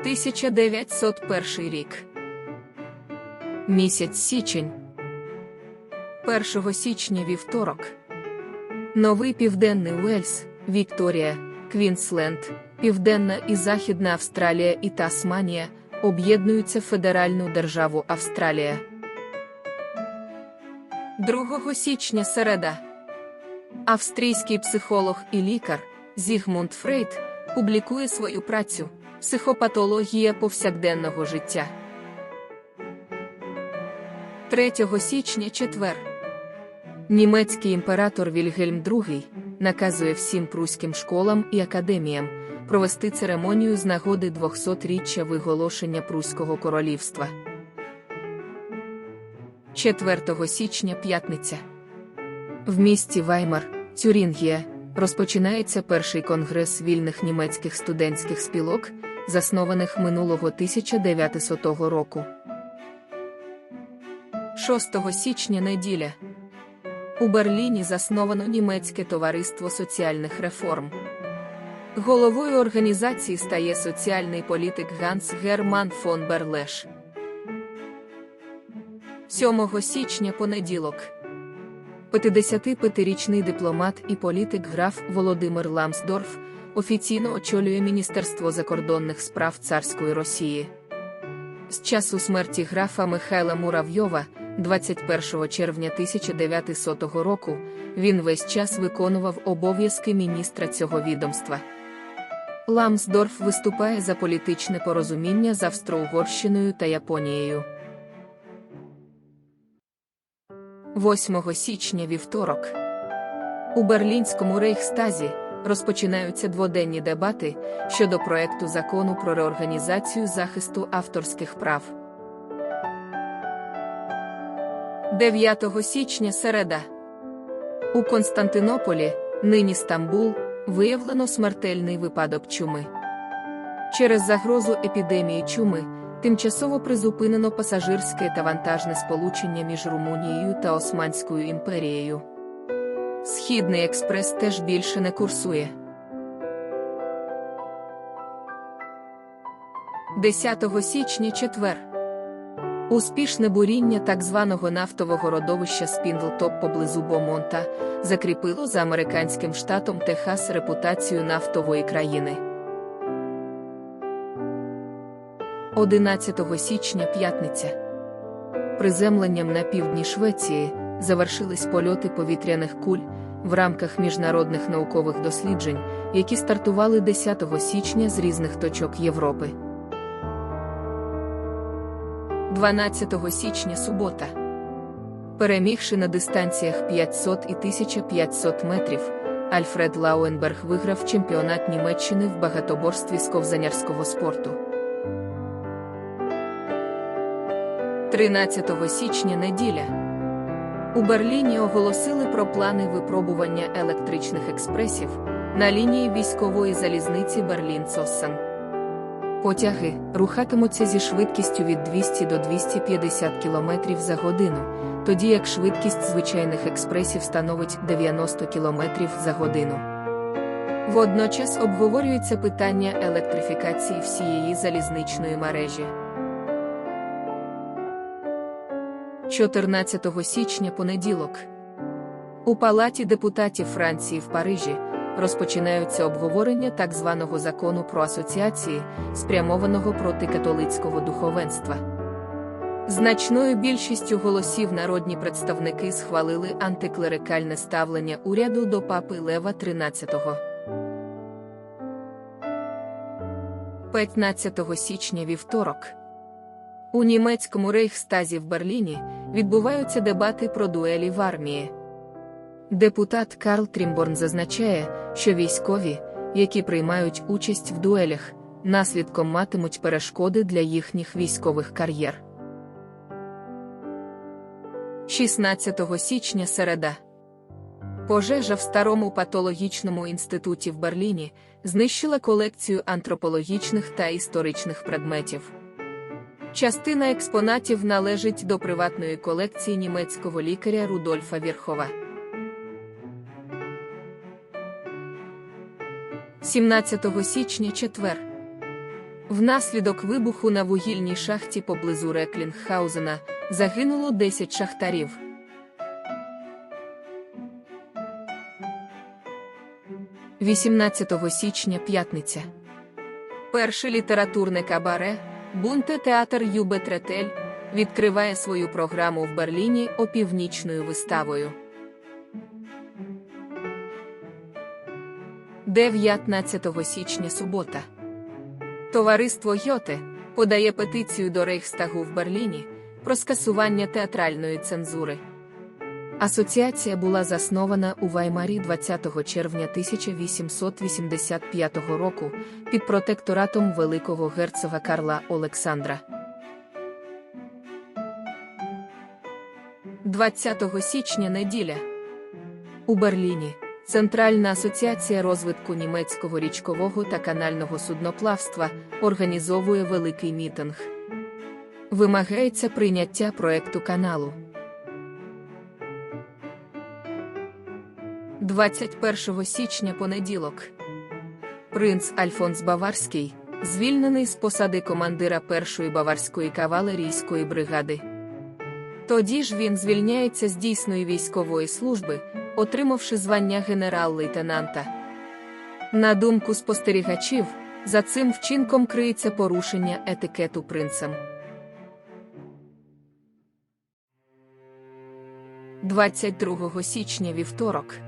1901 рік. Місяць січень. 1 січня вівторок. Новий Південний Уельс, Вікторія, Квінсленд, Південна і Західна Австралія і Тасманія об'єднуються в Федеральну державу Австралія. 2 січня середа. Австрійський психолог і лікар Зігмунд Фрейд публікує свою працю Психопатологія повсякденного життя. 3 січня четвер. Німецький імператор Вільгельм II наказує всім пруським школам і академіям провести церемонію з нагоди 200-річчя виголошення Пруського королівства. 4 січня п'ятниця. В місті Ваймар, Тюрінгія, розпочинається перший конгрес вільних німецьких студентських спілок, заснованих минулого 1900 року. 6 січня неділя. У Берліні засновано німецьке товариство соціальних реформ. Головою організації стає соціальний політик Ганс Герман фон Берлеш. 7 січня понеділок. 55-річний дипломат і політик граф Володимир Ламсдорф офіційно очолює Міністерство закордонних справ царської Росії. З часу смерті графа Михайла Муравйова, 21 червня 1900 року, він весь час виконував обов'язки міністра цього відомства. Ламсдорф виступає за політичне порозуміння з Австро-Угорщиною та Японією. 8 січня вівторок. У Берлінському рейхстазі розпочинаються дводенні дебати щодо проекту закону про реорганізацію захисту авторських прав. 9 січня середа. У Константинополі, нині Стамбул, виявлено смертельний випадок чуми. Через загрозу епідемії чуми тимчасово призупинено пасажирське та вантажне сполучення між Румунією та Османською імперією. Східний експрес теж більше не курсує. 10 січня четвер. Успішне буріння так званого нафтового родовища Спіндлтоп поблизу Бомонта закріпило за американським штатом Техас репутацію нафтової країни. 11 січня п'ятниця. Приземленням на півдні Швеції завершились польоти повітряних куль в рамках міжнародних наукових досліджень, які стартували 10 січня з різних точок Європи. 12 січня субота. Перемігши на дистанціях 500 і 1500 метрів, Альфред Лауенберг виграв чемпіонат Німеччини в багатоборстві з ковзанярського спорту. 13 січня неділя. У Берліні оголосили про плани випробування електричних експресів на лінії військової залізниці Берлін-Цоссен. Потяги рухатимуться зі швидкістю від 200 до 250 км за годину, тоді як швидкість звичайних експресів становить 90 км за годину. Водночас обговорюється питання електрифікації всієї залізничної мережі. 14 січня понеділок. У Палаті депутатів Франції в Парижі розпочинаються обговорення так званого закону про асоціації, спрямованого проти католицького духовенства. Значною більшістю голосів народні представники схвалили антиклерикальне ставлення уряду до папи Лева XIII. 15 січня вівторок. У німецькому рейхстазі в Берліні відбуваються дебати про дуелі в армії. Депутат Карл Трімборн зазначає, що військові, які приймають участь в дуелях, наслідком матимуть перешкоди для їхніх військових кар'єр. 16 січня середа. Пожежа в старому патологічному інституті в Берліні знищила колекцію антропологічних та історичних предметів. Частина експонатів належить до приватної колекції німецького лікаря Рудольфа Вірхова. 17 січня четвер. Внаслідок вибуху на вугільній шахті поблизу Реклінгхаузена загинуло 10 шахтарів. – 18 січня п'ятниця. Перше літературне кабаре Бунте театр Юбе Третель відкриває свою програму в Берліні опівнічною виставою. 19 січня субота. Товариство Йоте подає петицію до Рейхстагу в Берліні про скасування театральної цензури. Асоціація була заснована у Ваймарі 20 червня 1885 року під протекторатом Великого герцога Карла Олександра. 20 січня неділя у Берліні Центральна асоціація розвитку німецького річкового та канального судноплавства організовує великий мітинг. Вимагається прийняття проекту каналу. 21 січня понеділок. Принц Альфонс Баварський звільнений з посади командира першої баварської кавалерійської бригади. Тоді ж він звільняється з дійсної військової служби, отримавши звання генерал-лейтенанта. На думку спостерігачів, за цим вчинком криється порушення етикету принцем. 22 січня вівторок.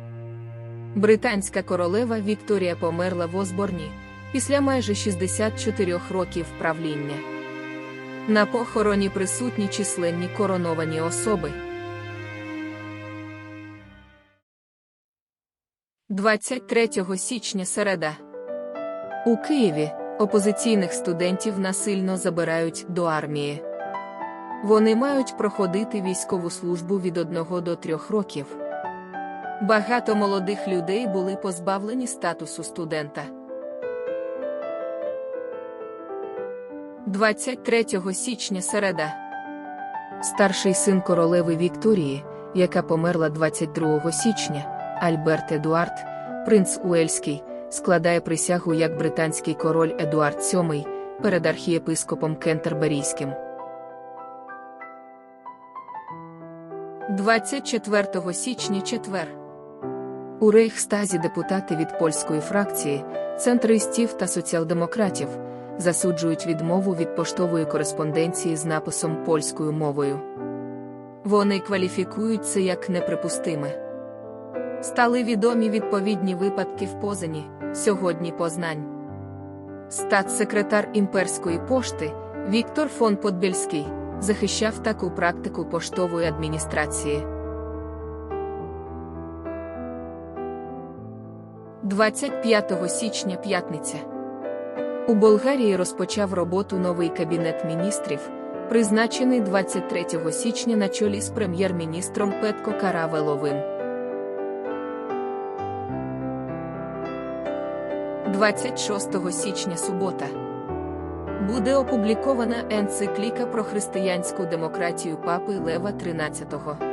Британська королева Вікторія померла в Осборні після майже 64 років правління. На похороні присутні численні короновані особи. 23 січня середа. У Києві опозиційних студентів насильно забирають до армії. Вони мають проходити військову службу від 1 до 3 років. Багато молодих людей були позбавлені статусу студента. 23 січня середа. Старший син королеви Вікторії, яка померла 22 січня, Альберт Едуард, принц Уельський, складає присягу як британський король Едуард VII перед архієпископом Кентерберійським. 24 січня четвер. У Рейхстазі депутати від польської фракції, центристів та соціал-демократів засуджують відмову від поштової кореспонденції з написом польською мовою. Вони кваліфікують це як неприпустиме. Стали відомі відповідні випадки в Позані, сьогодні Познань. Статсекретар імперської пошти Віктор фон Подбільський захищав таку практику поштової адміністрації. 25 січня п'ятниця. У Болгарії розпочав роботу новий кабінет міністрів, призначений 23 січня на чолі з прем'єр-міністром Петко Каравеловим. 26 січня субота. Буде опублікована енцикліка про християнську демократію папи Лева XIII.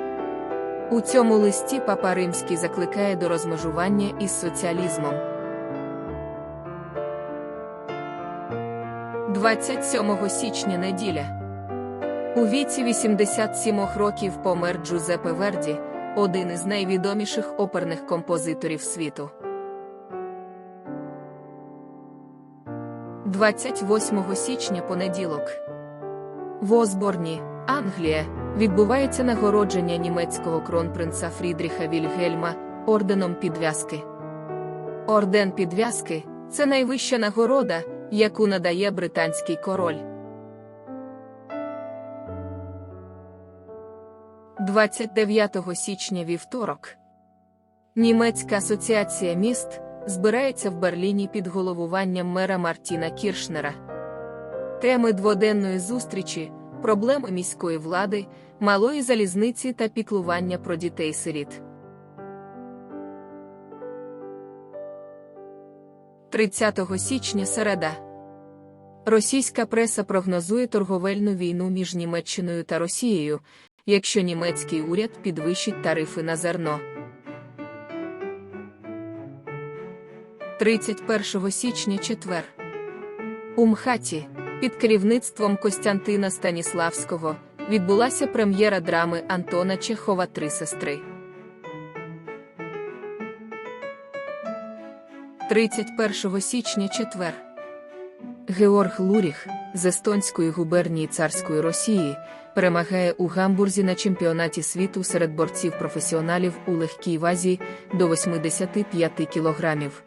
У цьому листі папа Римський закликає до розмежування із соціалізмом. 27 січня неділя. У віці 87 років помер Джузепе Верді, один із найвідоміших оперних композиторів світу. 28 січня понеділок. В Осборні, Англія, відбувається нагородження німецького кронпринца Фрідріха Вільгельма орденом підв'язки. Орден підв'язки це найвища нагорода, яку надає британський король. 29 січня вівторок. Німецька асоціація міст збирається в Берліні під головуванням мера Мартіна Кіршнера. Теми дводенної зустрічі, проблеми міської влади, малої залізниці та піклування про дітей сиріт. 30 січня середа. Російська преса прогнозує торговельну війну між Німеччиною та Росією, якщо німецький уряд підвищить тарифи на зерно. 31 січня четвер. У МХАТі під керівництвом Костянтина Станіславського відбулася прем'єра драми Антона Чехова Три сестри. 31 січня четвер. Георг Луріх з Естонської губернії царської Росії перемагає у Гамбурзі на чемпіонаті світу серед борців-професіоналів у легкій вазі до 85 кілограмів.